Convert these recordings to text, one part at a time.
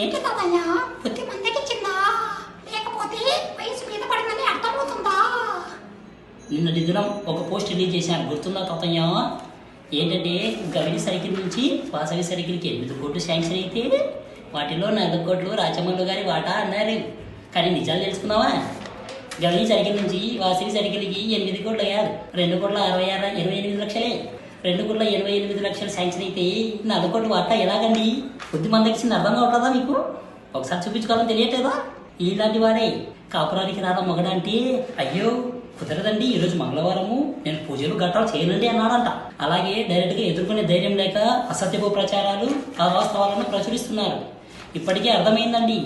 ఏంటి తాతయ్య బుద్ధి మందకిచ్చిందా లేకపోతే వయసు మీద పడిందని అర్థమవుతుందా? నిన్నటి దినం ఒక పోస్ట్ రిలీజ్ చేశాను గుర్తుందా తాతయ్య ఏంటంటే గవిడి సైకిల్ నుంచి వాసవి సైకిల్కి ఎనిమిది కోట్లు శాంక్షన్ అయితే వాటిలో నాలుగు కోట్లు రాజమండ్రి గారి వాటా అన్నారు. కానీ నిజాలు తెలుసుకున్నావా? గవిని సైకిల్ నుంచి వాసవి సైకిల్కి ఎనిమిది కోట్లు అయ్యారు. రెండు కోట్ల అరవై ఆరు ఇరవై ఎనిమిది లక్షలే. రెండు కోట్ల ఇరవై ఎనిమిది లక్షలు శాంక్షన్ అయితే నాలుగు కోట్ల వాటా ఎలాగండి? కొద్ది మందికి అర్థం కావట్లేదా మీకు? ఒకసారి చూపించుకోవాలని తెలియట్లేదా? ఇలాంటి వాడే కాపురానికి రాదా మొగడంటే? అయ్యో కుదరదండి. ఈరోజు మంగళవారము. నేను పూజలు గట్రాలు చేయనండి అన్నాడంట. అలాగే డైరెక్ట్గా ఎదుర్కొనే ధైర్యం లేక అసత్యపు ప్రచారాలు అవాస్తవాలను ప్రచురిస్తున్నారు. ఇప్పటికే అర్థమైందండి.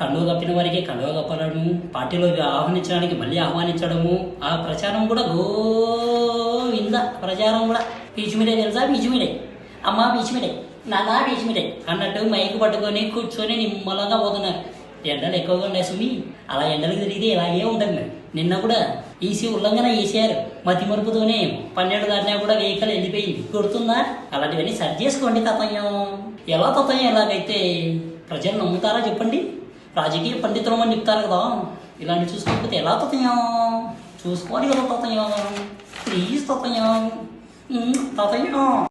కండువ కప్పిన వారికి కండువ కప్పడము పార్టీలోకి ఆహ్వానించడానికి మళ్ళీ ఆహ్వానించడము. ఆ ప్రచారం కూడా గోవింద ప్రచారం కూడా. పీచుమిడే తెలుసా? పీచుమిడే అమ్మా పీచుమిడే నానా పీచుమిడే అన్నట్టు మైకు పట్టుకొని కూర్చొని నిమ్మలంగా పోతున్నారు. ఎండలు ఎక్కువగా ఉన్నాయి సుమి. అలా ఎండలు తిరిగితే ఇలాగే ఉంటుంది నిన్న కూడా ఈసీ ఉల్లంఘన ఈసీఆర్ మతి మరుపుతోనే పన్నెండు దాటినా కూడా వెహికల్ వెళ్ళిపోయింది గుర్తుందా? అలాంటివన్నీ సరి చేసుకోండి తతయ్యం. ఎలా తతయ్యం ఎలాగైతే? ప్రజలు నమ్ముతారా చెప్పండి? రాజకీయ పండితులు అని చెప్తారు కదా? ఇలాంటి చూసుకోకపోతే ఎలా తతయ్యం? చూసుకోవాలి కదా తతయ్యం. ప్లీజ్ తతయ్యం. ఉమ్, తతయ్యం